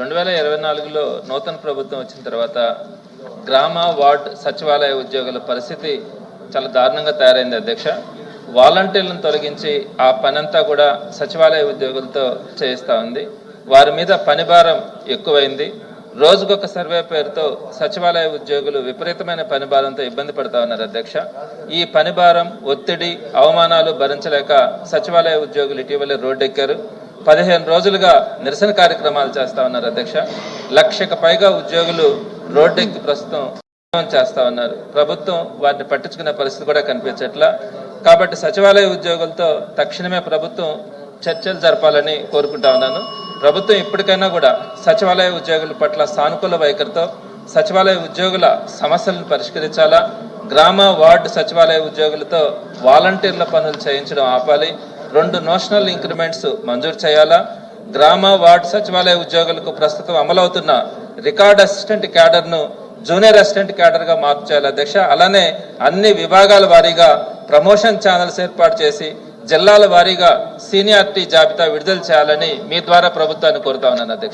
రెండు వేల ఇరవై నాలుగులో నూతన ప్రభుత్వం వచ్చిన తర్వాత గ్రామ వార్డ్ సచివాలయ ఉద్యోగుల పరిస్థితి చాలా దారుణంగా తయారైంది అధ్యక్ష. వాలంటీర్లను తొలగించి ఆ పనంతా కూడా సచివాలయ ఉద్యోగులతో చేయిస్తూ ఉంది. వారి మీద పని భారం ఎక్కువైంది. రోజుకొక సర్వే పేరుతో సచివాలయ ఉద్యోగులు విపరీతమైన పని భారంతో ఇబ్బంది పడతా ఉన్నారు అధ్యక్ష. ఈ పని భారం ఒత్తిడి అవమానాలు భరించలేక సచివాలయ ఉద్యోగులు ఇటీవలే రోడ్డెక్కారు. పదిహేను రోజులుగా నిరసన కార్యక్రమాలు చేస్తా ఉన్నారు అధ్యక్ష. లక్షకు పైగా ఉద్యోగులు రోడ్డెక్కి ప్రస్తుతం చేస్తా ఉన్నారు. ప్రభుత్వం వారిని పట్టించుకునే పరిస్థితి కూడా కనిపించట్లా. కాబట్టి సచివాలయ ఉద్యోగులతో తక్షణమే ప్రభుత్వం చర్చలు జరపాలని కోరుకుంటా ఉన్నాను. ప్రభుత్వం ఇప్పటికైనా కూడా సచివాలయ ఉద్యోగుల పట్ల సానుకూల వైఖరితో సచివాలయ ఉద్యోగుల సమస్యలను పరిష్కరించాలా? గ్రామ వార్డు సచివాలయ ఉద్యోగులతో వాలంటీర్ల పనులు చేయించడం ఆపాలి. రెండు నోషనల్ ఇంక్రిమెంట్స్ మంజూరు చేయాలా? గ్రామ వార్డు సచివాలయ ఉద్యోగులకు ప్రస్తుతం అమలవుతున్న రికార్డ్ అసిస్టెంట్ క్యాడర్ను జూనియర్ అసిస్టెంట్ క్యాడర్గా మార్పు చేయాలి అధ్యక్ష. అలానే అన్ని విభాగాల వారీగా ప్రమోషన్ ఛానల్స్ ఏర్పాటు చేసి జిల్లాల వారీగా సీనియారిటీ జాబితా విడుదల చేయాలని మీ ద్వారా ప్రభుత్వాన్ని కోరుతా ఉన్నాను అధ్యక్ష.